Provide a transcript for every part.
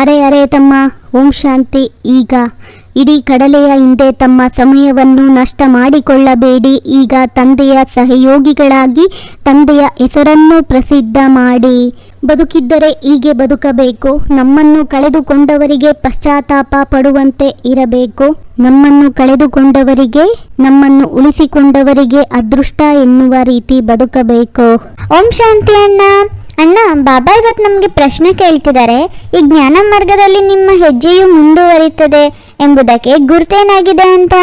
ಅರೆ ಅರೆ ತಮ್ಮ, ಓಂ ಶಾಂತಿ. ಈಗ ಇಡೀ ಕಡಲೆಯ ಹಿಂದೆ ತಮ್ಮ ಸಮಯವನ್ನು ನಷ್ಟ ಮಾಡಿಕೊಳ್ಳಬೇಡಿ. ಈಗ ತಂದೆಯ ಸಹಯೋಗಿಗಳಾಗಿ ತಂದೆಯ ಹೆಸರನ್ನು ಪ್ರಸಿದ್ಧ ಮಾಡಿ. ಬದುಕಿದ್ದರೆ ಹೀಗೆ ಬದುಕಬೇಕು. ನಮ್ಮನ್ನು ಕಳೆದುಕೊಂಡವರಿಗೆ ಪಶ್ಚಾತ್ತಾಪ ಪಡುವಂತೆ ಇರಬೇಕು. ನಮ್ಮನ್ನು ಕಳೆದುಕೊಂಡವರಿಗೆ, ನಮ್ಮನ್ನು ಉಳಿಸಿಕೊಂಡವರಿಗೆ ಅದೃಷ್ಟ ಎನ್ನುವ ರೀತಿ ಬದುಕಬೇಕು. ಓಂ ಶಾಂತಿ ಅಣ್ಣ. ಅಣ್ಣ, ಬಾಬಾ ಇವತ್ತು ನಮಗೆ ಪ್ರಶ್ನೆ ಕೇಳ್ತಿದ್ದಾರೆ ಈ ಜ್ಞಾನ ಮಾರ್ಗದಲ್ಲಿ ನಿಮ್ಮ ಹೆಜ್ಜೆಯು ಮುಂದುವರಿಯುತ್ತದೆ ಎಂಬುದಕ್ಕೆ ಗುರುತೇನಾಗಿದೆ ಅಂತ?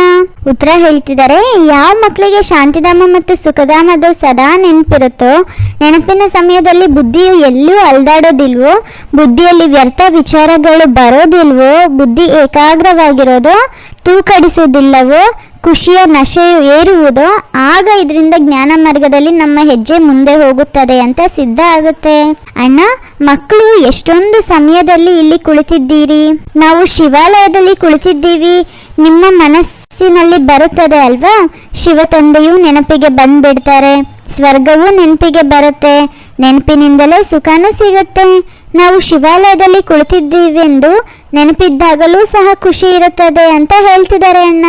ಉತ್ತರ ಹೇಳ್ತಿದ್ದಾರೆ ಯಾವ ಮಕ್ಕಳಿಗೆ ಶಾಂತಿಧಾಮ ಮತ್ತು ಸುಖಧಾಮದ ಸದಾ ನೆನಪಿರುತ್ತೋ, ನೆನಪಿನ ಸಮಯದಲ್ಲಿ ಬುದ್ಧಿಯು ಎಲ್ಲೂ ಅಲ್ದಾಡೋದಿಲ್ವೋ, ಬುದ್ಧಿಯಲ್ಲಿ ವ್ಯರ್ಥ ವಿಚಾರಗಳು ಬರೋದಿಲ್ವೋ, ಬುದ್ಧಿ ಏಕಾಗ್ರವಾಗಿರೋದು, ತೂಕಡಿಸುವುದಿಲ್ಲವೋ ಖುಷಿಯ ನಶೆಯು ಏರುವುದೋ ಆಗ ಇದರಿಂದ ಜ್ಞಾನ ಮಾರ್ಗದಲ್ಲಿ ನಮ್ಮ ಹೆಜ್ಜೆ ಮುಂದೆ ಹೋಗುತ್ತದೆ ಅಂತ ಸಿದ್ಧ ಆಗುತ್ತೆ. ಅಣ್ಣ, ಮಕ್ಕಳು ಎಷ್ಟೊಂದು ಸಮಯದಲ್ಲಿ ಇಲ್ಲಿ ಕುಳಿತಿದ್ದೀರಿ? ನಾವು ಶಿವಾಲಯದಲ್ಲಿ ಕುಳಿತಿದ್ದೀವಿ. ನಿಮ್ಮ ಮನಸ್ಸಿನಲ್ಲಿ ಬರುತ್ತದೆ ಅಲ್ವಾ? ಶಿವ ತಂದೆಯು ನೆನಪಿಗೆ ಬಂದ್ಬಿಡ್ತಾರೆ. ಸ್ವರ್ಗವೂ ನೆನಪಿಗೆ ಬರುತ್ತೆ. ನೆನಪಿನಿಂದಲೇ ಸುಖನೂ ಸಿಗುತ್ತೆ. ನಾವು ಶಿವಾಲಯದಲ್ಲಿ ಕುಳಿತಿದ್ದೀವೆಂದು ನೆನಪಿದ್ದಾಗಲೂ ಸಹ ಖುಷಿ ಇರುತ್ತದೆ ಅಂತ ಹೇಳ್ತಿದ್ದಾರೆ ಅಣ್ಣ.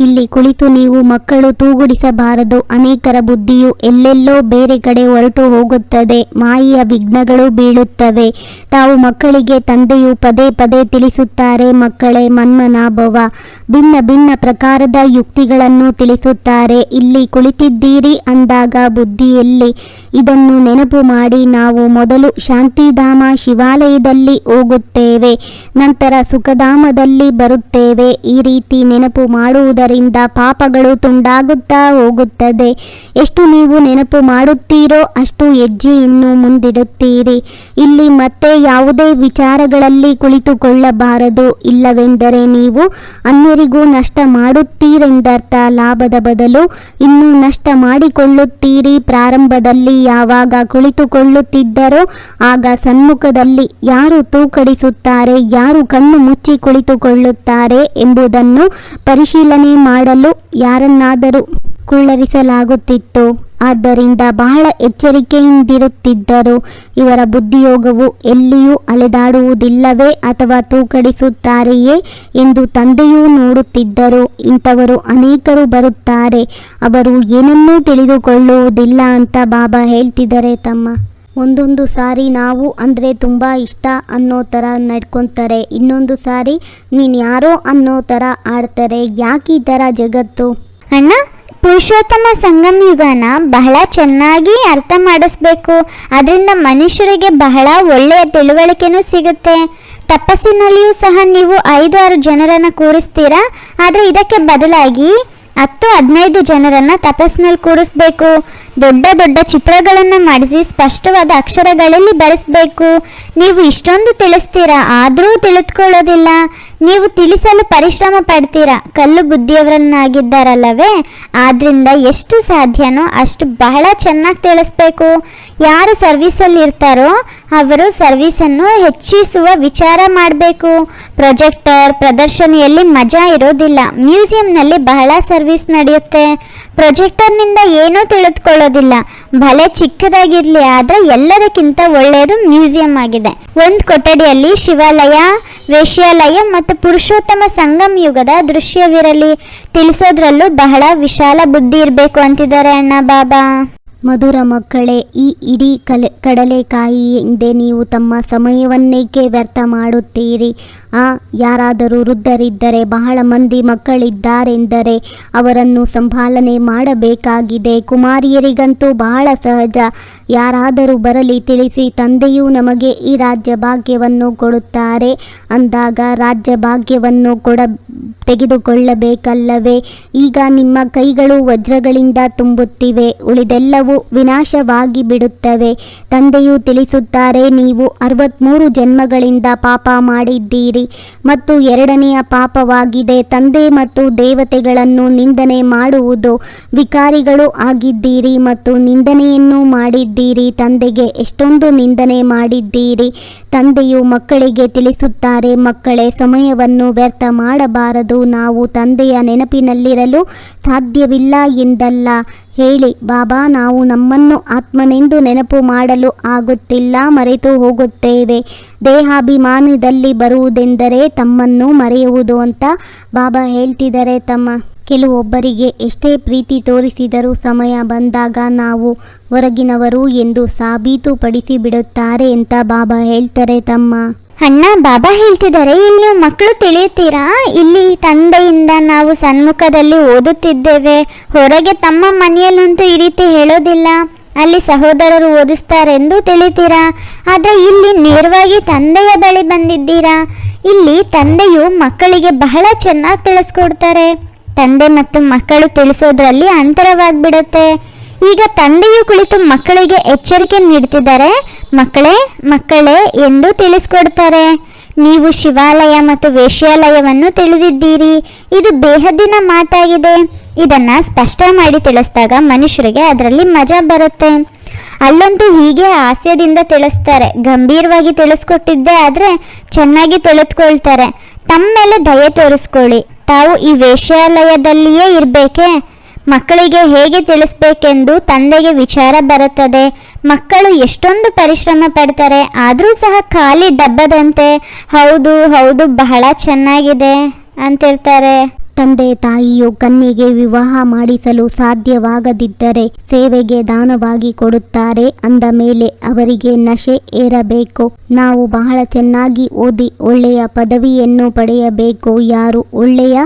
ಇಲ್ಲಿ ಕುಳಿತು ನೀವು ಮಕ್ಕಳು ತೂಗುಡಿಸಬಾರದು. ಅನೇಕರ ಬುದ್ಧಿಯು ಎಲ್ಲೆಲ್ಲೋ ಬೇರೆ ಕಡೆ ಹೊರಟು ಹೋಗುತ್ತದೆ. ಮಾಯಿಯ ವಿಘ್ನಗಳು ಬೀಳುತ್ತವೆ. ತಾವು ಮಕ್ಕಳಿಗೆ ತಂದೆಯು ಪದೇ ಪದೇ ತಿಳಿಸುತ್ತಾರೆ. ಮಕ್ಕಳೇ ಮನ್ಮನಾಭವ. ಭಿನ್ನ ಭಿನ್ನ ಪ್ರಕಾರದ ಯುಕ್ತಿಗಳನ್ನು ತಿಳಿಸುತ್ತಾರೆ. ಇಲ್ಲಿ ಕುಳಿತಿದ್ದೀರಿ ಅಂದಾಗ ಬುದ್ಧಿಯಲ್ಲಿ ಇದನ್ನು ನೆನಪು ಮಾಡಿ ನಾವು ಮೊದಲು ಶಾಂತಿಧಾಮ ಶಿವಾಲಯದಲ್ಲಿ ಹೋಗುತ್ತೇವೆ. ನಂತರ ಸುಖಧಾಮದಲ್ಲಿ ಬರುತ್ತೇವೆ. ಈ ರೀತಿ ನೆನಪು ಮಾಡುವುದರಿಂದ ಪಾಪಗಳು ತುಂಡಾಗುತ್ತಾ ಹೋಗುತ್ತದೆ. ಎಷ್ಟು ನೀವು ನೆನಪು ಮಾಡುತ್ತೀರೋ ಅಷ್ಟು ಹೆಜ್ಜೆಯನ್ನು ಮುಂದಿಡುತ್ತೀರಿ. ಇಲ್ಲಿ ಮತ್ತೆ ಯಾವುದೇ ವಿಚಾರಗಳಲ್ಲಿ ಕುಳಿತುಕೊಳ್ಳಬಾರದು. ಇಲ್ಲವೆಂದರೆ ನೀವು ಅನ್ಯರಿಗೂ ನಷ್ಟ ಮಾಡುತ್ತೀರೆಂದರ್ಥ ಲಾಭದ ಬದಲು ಇನ್ನೂ ನಷ್ಟ ಮಾಡಿಕೊಳ್ಳುತ್ತೀರಿ. ಪ್ರಾರಂಭದಲ್ಲಿ ಯಾವಾಗ ಕುಳಿತುಕೊಳ್ಳುತ್ತಿದ್ದರೋ ಆಗ ಸಮ್ಮುಖದಲ್ಲಿ ಯಾರು ತೂಕಡಿಸುತ್ತಾರೆ, ಯಾರು ಕಣ್ಣು ಮುಚ್ಚಿ ಕುಳಿತುಕೊಳ್ಳುತ್ತಾರೆ ಎಂಬುದನ್ನು ಪರಿಶೀಲನೆ ಮಾಡಲು ಯಾರನ್ನಾದರೂ ಕುಳ್ಳರಿಸಲಾಗುತ್ತಿತ್ತು, ಆದ್ದರಿಂದ ಬಹಳ ಎಚ್ಚರಿಕೆಯಿಂದಿರುತ್ತಿದ್ದರು ಇವರ ಬುದ್ಧಿಯೋಗವು ಎಲ್ಲಿಯೂ ಅಲೆದಾಡುವುದಿಲ್ಲವೇ ಅಥವಾ ತೂಕಡಿಸುತ್ತಾರೆಯೇ ಎಂದು ತಂದೆಯೂ ನೋಡುತ್ತಿದ್ದರು. ಇಂಥವರು ಅನೇಕರು ಬರುತ್ತಾರೆ, ಅವರು ಏನನ್ನೂ ತಿಳಿದುಕೊಳ್ಳುವುದಿಲ್ಲ ಅಂತ ಬಾಬಾ ಹೇಳ್ತಿದ್ದಾರೆ ತಮ್ಮ ಒಂದೊಂದು ಸಾರಿ ನಾವು ಅಂದರೆ ತುಂಬ ಇಷ್ಟ ಅನ್ನೋ ಥರ ನಡ್ಕೊತಾರೆ. ಇನ್ನೊಂದು ಸಾರಿ ನೀನು ಯಾರೋ ಅನ್ನೋ ಥರ ಆಡ್ತಾರೆ. ಯಾಕೆ ಈ ಥರ ಜಗತ್ತು? ಅಣ್ಣ, ಪುರುಷೋತ್ತಮ ಸಂಗಮ ಯುಗನ ಬಹಳ ಚೆನ್ನಾಗಿ ಅರ್ಥ ಮಾಡಿಸ್ಬೇಕು. ಅದರಿಂದ ಮನುಷ್ಯರಿಗೆ ಬಹಳ ಒಳ್ಳೆಯ ತಿಳುವಳಿಕೆನೂ ಸಿಗುತ್ತೆ. ತಪಸ್ಸಿನಲ್ಲಿಯೂ ಸಹ ನೀವು ಐದು ಆರು ಜನರನ್ನು ಕೂರಿಸ್ತೀರಾ? ಆದರೆ ಇದಕ್ಕೆ ಬದಲಾಗಿ ಹತ್ತು ಹದಿನೈದು ಜನರನ್ನು ತಪಸ್ಸಿನಲ್ಲಿ ಕೂರಿಸ್ಬೇಕು. ದೊಡ್ಡ ದೊಡ್ಡ ಚಿತ್ರಗಳನ್ನು ಮಾಡಿಸಿ ಸ್ಪಷ್ಟವಾದ ಅಕ್ಷರಗಳಲ್ಲಿ ಬರೆಸಬೇಕು. ನೀವು ಇಷ್ಟೊಂದು ತಿಳಿಸ್ತೀರಾ? ಆದರೂ ತಿಳಿದುಕೊಳ್ಳೋದಿಲ್ಲ. ನೀವು ತಿಳಿಸಲು ಪರಿಶ್ರಮ ಪಡ್ತೀರಾ? ಕಲ್ಲು ಬುದ್ಧಿಯವರನ್ನಾಗಿದ್ದಾರಲ್ಲವೇ ಆದ್ರಿಂದ ಎಷ್ಟು ಸಾಧ್ಯನೋ ಅಷ್ಟು ಬಹಳ ಚೆನ್ನಾಗಿ ತಿಳಿಸ್ಬೇಕು. ಯಾರು ಸರ್ವಿಸಲ್ಲಿ ಇರ್ತಾರೋ ಅವರು ಸರ್ವಿಸನ್ನು ಹೆಚ್ಚಿಸುವ ವಿಚಾರ ಮಾಡಬೇಕು. ಪ್ರೊಜೆಕ್ಟರ್ ಪ್ರದರ್ಶನಿಯಲ್ಲಿ ಮಜಾ ಇರೋದಿಲ್ಲ. ಮ್ಯೂಸಿಯಂನಲ್ಲಿ ಬಹಳ ಸರ್ವಿಸ್ ನಡೆಯುತ್ತೆ. ಪ್ರೊಜೆಕ್ಟರ್ನಿಂದ ಏನೂ ತಿಳಿದುಕೊಳ್ಳೋದಿಲ್ಲ ಭಲೆ ಚಿಕ್ಕದಾಗಿರಲಿ ಆದರೆ ಎಲ್ಲದಕ್ಕಿಂತ ಒಳ್ಳೆಯದು ಮ್ಯೂಸಿಯಂ ಆಗಿದೆ. ಒಂದು ಕೊಠಡಿಯಲ್ಲಿ ಶಿವಾಲಯ, ವೇಶ್ಯಾಲಯ ಮತ್ತು ಪುರುಷೋತ್ತಮ ಸಂಗಮ ಯುಗದ ದೃಶ್ಯವಿರಲಿ. ತಿಳಿಸೋದ್ರಲ್ಲೂ ಬಹಳ ವಿಶಾಲ ಬುದ್ಧಿ ಇರಬೇಕು ಅಂತಿದ್ದಾರೆ ಅಣ್ಣ, ಬಾಬಾ. ಮಧುರ ಮಕ್ಕಳೇ, ಈ ಇಡೀ ಕಲೆ, ಕಡಲೆಕಾಯಿ ಹಿಂದೆ ನೀವು ತಮ್ಮ ಸಮಯವನ್ನೇಕೆ ವ್ಯರ್ಥ ಮಾಡುತ್ತೀರಿ? ಆ, ಯಾರಾದರೂ ವೃದ್ಧರಿದ್ದರೆ, ಬಹಳ ಮಂದಿ ಮಕ್ಕಳಿದ್ದಾರೆಂದರೆ ಅವರನ್ನು ಸಂಪಾಲನೆ ಮಾಡಬೇಕಾಗಿದೆ. ಕುಮಾರಿಯರಿಗಂತೂ ಬಹಳ ಸಹಜ. ಯಾರಾದರೂ ಬರಲಿ ತಿಳಿಸಿ, ತಂದೆಯೂ ನಮಗೆ ಈ ರಾಜ್ಯ ಭಾಗ್ಯವನ್ನು ಕೊಡುತ್ತಾರೆ. ಅಂದಾಗ ರಾಜ್ಯ ಭಾಗ್ಯವನ್ನು ಕೊಡ, ತೆಗೆದುಕೊಳ್ಳಬೇಕಲ್ಲವೇ? ಈಗ ನಿಮ್ಮ ಕೈಗಳು ವಜ್ರಗಳಿಂದ ತುಂಬುತ್ತಿವೆ. ಉಳಿದೆಲ್ಲವೂ ವಿನಾಶವಾಗಿ ಬಿಡುತ್ತವೆ ತಂದೆಯು ತಿಳಿಸುತ್ತಾರೆ, ನೀವು ಅರವತ್ತ್ಮೂರು ಜನ್ಮಗಳಿಂದ ಪಾಪ ಮಾಡಿದ್ದೀರಿ ಮತ್ತು ಎರಡನೆಯ ಪಾಪವಾಗಿದೆ. ತಂದೆ ಮತ್ತು ದೇವತೆಗಳನ್ನು ನಿಂದನೆ ಮಾಡುವುದು ವಿಕಾರಿಗಳು ಆಗಿದ್ದೀರಿ ಮತ್ತು ನಿಂದನೆಯನ್ನು ಮಾಡಿದ್ದೀರಿ. ತಂದೆಗೆ ಎಷ್ಟೊಂದು ನಿಂದನೆ ಮಾಡಿದ್ದೀರಿ. ತಂದೆಯು ಮಕ್ಕಳಿಗೆ ತಿಳಿಸುತ್ತಾರೆ, ಮಕ್ಕಳೇ, ಸಮಯವನ್ನು ವ್ಯರ್ಥ ಮಾಡಬಾರದು. ನಾವು ತಂದೆಯ ನೆನಪಿನಲ್ಲಿರಲು ಸಾಧ್ಯವಿಲ್ಲ ಎಂದಲ್ಲ. ಹೇಳಿ, ಬಾಬಾ, ನಾವು ನಮ್ಮನ್ನು ಆತ್ಮನೆಂದು ನೆನಪು ಮಾಡಲು ಆಗುತ್ತಿಲ್ಲ, ಮರೆತು ಹೋಗುತ್ತೇವೆ. ದೇಹಾಭಿಮಾನದಲ್ಲಿ ಬರುವುದೆಂದರೆ ತಮ್ಮನ್ನು ಮರೆಯುವುದು ಅಂತ ಬಾಬಾ ಹೇಳ್ತಿದ್ದಾರೆ ತಮ್ಮ ಕೆಲವೊಬ್ಬರಿಗೆ. ಎಷ್ಟೇ ಪ್ರೀತಿ ತೋರಿಸಿದರೂ ಸಮಯ ಬಂದಾಗ ನಾವು ಹೊರಗಿನವರು ಎಂದು ಸಾಬೀತುಪಡಿಸಿ ಬಿಡುತ್ತಾರೆ ಅಂತ ಬಾಬಾ ಹೇಳ್ತಾರೆ ತಮ್ಮ ಅಣ್ಣ, ಬಾಬಾ ಹೇಳ್ತಿದ್ದಾರೆ ಇಲ್ಲಿ ಮಕ್ಕಳು ತಿಳಿಯುತ್ತೀರಾ? ಇಲ್ಲಿ ತಂದೆಯಿಂದ ನಾವು ಸನ್ಮುಖದಲ್ಲಿ ಓದುತ್ತಿದ್ದೇವೆ. ಹೊರಗೆ ತಮ್ಮ ಮನೆಯಲ್ಲಂತೂ ಈ ರೀತಿ ಹೇಳೋದಿಲ್ಲ. ಅಲ್ಲಿ ಸಹೋದರರು ಓದಿಸ್ತಾರೆಂದು ತಿಳಿತೀರಾ? ಆದರೆ ಇಲ್ಲಿ ನೇರವಾಗಿ ತಂದೆಯ ಬಳಿ ಬಂದಿದ್ದೀರಾ? ಇಲ್ಲಿ ತಂದೆಯು ಮಕ್ಕಳಿಗೆ ಬಹಳ ಚೆನ್ನಾಗಿ ತಿಳಿಸ್ಕೊಡ್ತಾರೆ. ತಂದೆ ಮತ್ತು ಮಕ್ಕಳು ತಿಳಿಸೋದ್ರಲ್ಲಿ ಅಂತರವಾಗ್ಬಿಡುತ್ತೆ. ಈಗ ತಂದೆಯು ಕುಳಿತು ಮಕ್ಕಳಿಗೆ ಎಚ್ಚರಿಕೆ ನೀಡುತ್ತಿದ್ದಾರೆ. ಮಕ್ಕಳೇ ಮಕ್ಕಳೇ ಎಂದು ತಿಳಿಸ್ಕೊಡ್ತಾರೆ ನೀವು ಶಿವಾಲಯ ಮತ್ತು ವೇಶ್ಯಾಲಯವನ್ನು ತಿಳಿದಿದ್ದೀರಿ. ಇದು ಬೇಹದ್ದಿನ ಮಾತಾಗಿದೆ. ಇದನ್ನು ಸ್ಪಷ್ಟ ಮಾಡಿ ತಿಳಿಸಿದಾಗ ಮನುಷ್ಯರಿಗೆ ಅದರಲ್ಲಿ ಮಜಾ ಬರುತ್ತೆ. ಅಲ್ಲಂತೂ ಹೀಗೆ ಹಾಸ್ಯದಿಂದ ತಿಳಿಸ್ತಾರೆ. ಗಂಭೀರವಾಗಿ ತಿಳಿಸ್ಕೊಟ್ಟಿದ್ದೆ ಆದರೆ ಚೆನ್ನಾಗಿ ತಿಳಿದುಕೊಳ್ತಾರೆ. ತಮ್ಮ ಮೇಲೆ ದಯೆ ತೋರಿಸ್ಕೊಳ್ಳಿ. ತಾವು ಈ ವೇಶ್ಯಾಲಯದಲ್ಲಿಯೇ ಇರಬೇಕೇ? ಮಕ್ಕಳಿಗೆ ಹೇಗೆ ತಿಳಿಸ್ಬೇಕೆಂದು ತಂದೆಗೆ ವಿಚಾರ ಬರುತ್ತದೆ. ಮಕ್ಕಳು ಎಷ್ಟೊಂದು ಪರಿಶ್ರಮ ಪಡ್ತಾರೆ, ಆದರೂ ಸಹ ಖಾಲಿ ಡಬ್ಬದಂತೆ, ಹೌದು ಹೌದು, ಬಹಳ ಚೆನ್ನಾಗಿದೆ ಅಂತಿರ್ತಾರೆ. ತಂದೆ ತಾಯಿಯು ಕನ್ಯೆಗೆ ವಿವಾಹ ಮಾಡಿಸಲು ಸಾಧ್ಯವಾಗದಿದ್ದರೆ ಸೇವೆಗೆ ದಾನವಾಗಿ ಕೊಡುತ್ತಾರೆ ಅಂದ ಮೇಲೆ ಅವರಿಗೆ ನಶೆ ಏರಬೇಕು. ನಾವು ಬಹಳ ಚೆನ್ನಾಗಿ ಓದಿ ಒಳ್ಳೆಯ ಪದವಿಯನ್ನು ಪಡೆಯಬೇಕು. ಯಾರು ಒಳ್ಳೆಯ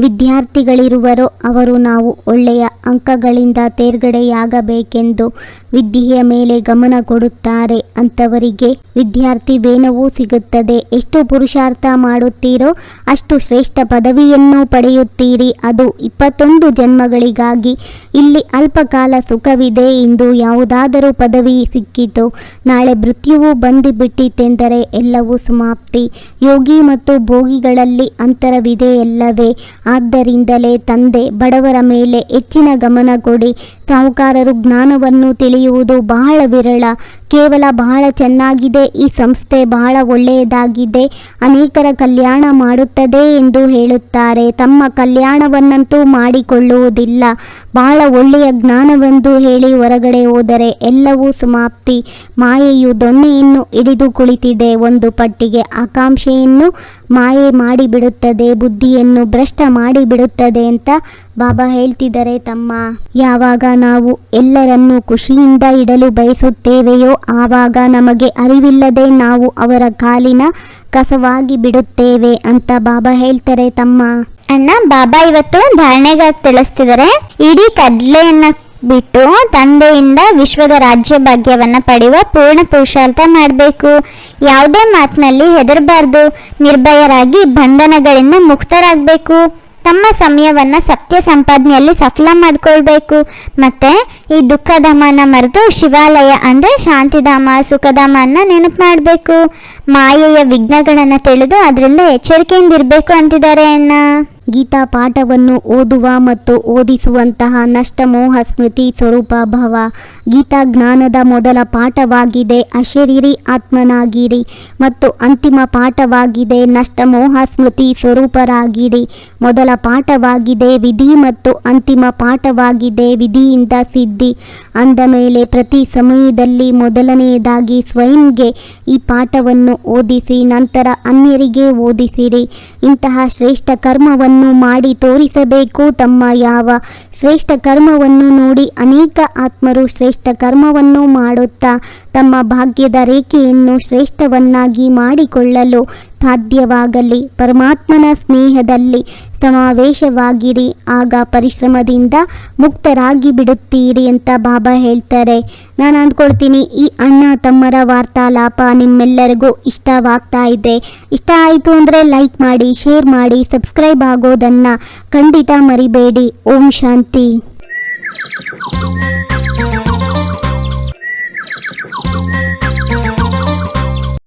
ವಿದ್ಯಾರ್ಥಿಗಳಿರುವರೋ ಅವರು ನಾವು ಒಳ್ಳೆಯ ಅಂಕಗಳಿಂದ ತೇರ್ಗಡೆಯಾಗಬೇಕೆಂದು ವಿದ್ಯೆಯ ಮೇಲೆ ಗಮನ ಕೊಡುತ್ತಾರೆ. ಅಂಥವರಿಗೆ ವಿದ್ಯಾರ್ಥಿ ವೇನವೂ ಸಿಗುತ್ತದೆ. ಎಷ್ಟು ಪುರುಷಾರ್ಥ ಮಾಡುತ್ತೀರೋ ಅಷ್ಟು ಶ್ರೇಷ್ಠ ಪದವಿಯನ್ನು ಪಡೆಯುತ್ತೀರಿ ಅದು ಇಪ್ಪತ್ತೊಂದು ಜನ್ಮಗಳಿಗಾಗಿ ಇಲ್ಲಿ ಅಲ್ಪಕಾಲ ಸುಖವಿದೆ ಎಂದು ಯಾವುದಾದರೂ ಪದವಿ ಸಿಕ್ಕಿತು. ನಾಳೆ ಮೃತ್ಯುವು ಬಂದಿಬಿಟ್ಟಿತೆಂದರೆ ಎಲ್ಲವೂ ಸಮಾಪ್ತಿ. ಯೋಗಿ ಮತ್ತು ಭೋಗಿಗಳಲ್ಲಿ ಅಂತರವಿದೆ ಎಲ್ಲವೇ. ಆದ್ದರಿಂದಲೇ ತಂದೆ, ಬಡವರ ಮೇಲೆ ಹೆಚ್ಚಿನ ಗಮನ ಕೊಡಿ. ಸಾಹುಕಾರರು ಜ್ಞಾನವನ್ನು ತಿಳಿಯುವುದು ಬಹಳ ವಿರಳ. ಕೇವಲ ಬಹಳ ಚೆನ್ನಾಗಿದೆ, ಈ ಸಂಸ್ಥೆ ಬಹಳ ಒಳ್ಳೆಯದಾಗಿದೆ. ಅನೇಕರ ಕಲ್ಯಾಣ ಮಾಡುತ್ತದೆ ಎಂದು ಹೇಳುತ್ತಾರೆ. ತಮ್ಮ ಕಲ್ಯಾಣವನ್ನಂತೂ ಮಾಡಿಕೊಳ್ಳುವುದಿಲ್ಲ. ಬಹಳ ಒಳ್ಳೆಯ ಜ್ಞಾನವೆಂದು ಹೇಳಿ ಹೊರಗಡೆ ಹೋದರೆ ಎಲ್ಲವೂ ಸಮಾಪ್ತಿ. ಮಾಯೆಯು ದೊಣ್ಣೆಯನ್ನು ಹಿಡಿದು ಕುಳಿತಿದೆ. ಒಂದು ಪಟ್ಟಿಗೆ ಆಕಾಂಕ್ಷೆಯನ್ನು ಮಾಯೆ ಮಾಡಿಬಿಡುತ್ತದೆ, ಬುದ್ಧಿಯನ್ನು ಭ್ರಷ್ಟ ಮಾಡಿಬಿಡುತ್ತದೆ ಅಂತ ಬಾಬಾ ಹೇಳ್ತಿದ್ದಾರೆ, ತಮ್ಮ, ಯಾವಾಗ ನಾವು ಎಲ್ಲರನ್ನೂ ಖುಷಿಯಿಂದ ಇಡಲು ಬಯಸುತ್ತೇವೆಯೋ ಆವಾಗ ನಮಗೆ ಅರಿವಿಲ್ಲದೆ ನಾವು ಅವರ ಕಾಲಿನ ಕಸವಾಗಿ ಬಿಡುತ್ತೇವೆ ಅಂತ ಬಾಬಾ ಹೇಳ್ತಾರೆ, ತಮ್ಮ. ಅಣ್ಣ, ಬಾಬಾ ಇವತ್ತು ಧಾರಣೆಗಾಗಿ ತಿಳಿಸ್ತಿದ್ದಾರೆ. ಇಡೀ ಕಡ್ಲೆಯನ್ನ ಬಿಟ್ಟು ತಂದೆಯಿಂದ ವಿಶ್ವದ ರಾಜ್ಯ ಭಾಗ್ಯವನ್ನ ಪಡೆಯುವ ಪೂರ್ಣ ಪುರುಷಾರ್ಥ ಮಾಡಬೇಕು. ಯಾವುದೇ ಮಾತಿನಲ್ಲಿ ಹೆದರಬಾರ್ದು. ನಿರ್ಭಯರಾಗಿ ಬಂಧನಗಳಿಂದ ಮುಕ್ತರಾಗಬೇಕು. ತಮ್ಮ ಸಮಯವನ್ನು ಸತ್ಯ ಸಂಪಾದನೆಯಲ್ಲಿ ಸಫಲ ಮಾಡಿಕೊಳ್ಬೇಕು. ಮತ್ತು ಈ ದುಃಖಧಾಮನ ಮರೆತು ಶಿವಾಲಯ ಅಂದರೆ ಶಾಂತಿಧಾಮ, ಸುಖಧಾಮನ್ನ ನೆನಪು ಮಾಡಬೇಕು. ಮಾಯೆಯ ವಿಘ್ನಗಳನ್ನು ತಿಳಿದು ಅದರಿಂದ ಎಚ್ಚರಿಕೆಯಿಂದ ಇರಬೇಕು ಅಂತಿದ್ದಾರೆ ಅಣ್ಣ. ಗೀತಾ ಪಾಠವನ್ನು ಓದುವ ಮತ್ತು ಓದಿಸುವಂತಹ ನಷ್ಟಮೋಹ ಸ್ಮೃತಿ ಸ್ವರೂಪ ಭವ. ಗೀತಾ ಜ್ಞಾನದ ಮೊದಲ ಪಾಠವಾಗಿದೆ. ಅಶರೀರಿ ಆತ್ಮನಾಗಿರಿ ಮತ್ತು ಅಂತಿಮ ಪಾಠವಾಗಿದೆ. ನಷ್ಟಮೋಹ ಸ್ಮೃತಿ ಸ್ವರೂಪರಾಗಿರಿ. ಮೊದಲ ಪಾಠವಾಗಿದೆ. ವಿಧಿ ಮತ್ತು ಅಂತಿಮ ಪಾಠವಾಗಿದೆ. ವಿಧಿಯಿಂದ ಸಿದ್ಧಿ. ಅಂದ ಮೇಲೆ ಪ್ರತಿ ಸಮಯದಲ್ಲಿ ಮೊದಲನೆಯದಾಗಿ ಸ್ವಯಂಗೆ ಈ ಪಾಠವನ್ನು ಓದಿಸಿ, ನಂತರ ಅನ್ಯರಿಗೆ ಓದಿಸಿರಿ. ಇಂತಹ ಶ್ರೇಷ್ಠ ಕರ್ಮವನ್ನು ಮಾಡಿ ತೋರಿಸಬೇಕು. ತಮ್ಮ ಯಾವ ಶ್ರೇಷ್ಠ ಕರ್ಮವನ್ನು ನೋಡಿ ಅನೇಕ ಆತ್ಮರು ಶ್ರೇಷ್ಠ ಕರ್ಮವನ್ನು ಮಾಡುತ್ತಾ ತಮ್ಮ ಭಾಗ್ಯದ ರೇಖೆಯನ್ನು ಶ್ರೇಷ್ಠವನ್ನಾಗಿ ಮಾಡಿಕೊಳ್ಳಲು ಸಾಧ್ಯವಾಗಲಿ. ಪರಮಾತ್ಮನ ಸ್ನೇಹದಲ್ಲಿ ಸಮಾವೇಶವಾಗಿರಿ, ಆಗ ಪರಿಶ್ರಮದಿಂದ ಮುಕ್ತರಾಗಿ ಬಿಡುತ್ತೀರಿ ಅಂತ ಬಾಬಾ ಹೇಳ್ತಾರೆ. ನಾನು ಅಂದ್ಕೊಳ್ತೀನಿ, ಈ ಅಣ್ಣ ತಮ್ಮರ ವಾರ್ತಾಲಾಪ ನಿಮ್ಮೆಲ್ಲರಿಗೂ ಇಷ್ಟವಾಗ್ತಾ ಇದೆ. ಇಷ್ಟ ಆಯಿತು ಅಂದರೆ ಲೈಕ್ ಮಾಡಿ ಶೇರ್ ಮಾಡಿ ಸಬ್ಸ್ಕ್ರೈಬ್ ಆಗೋದನ್ನು ಖಂಡಿತ ಮರಿಬೇಡಿ. ಓಂ ಶಾಂತಿ.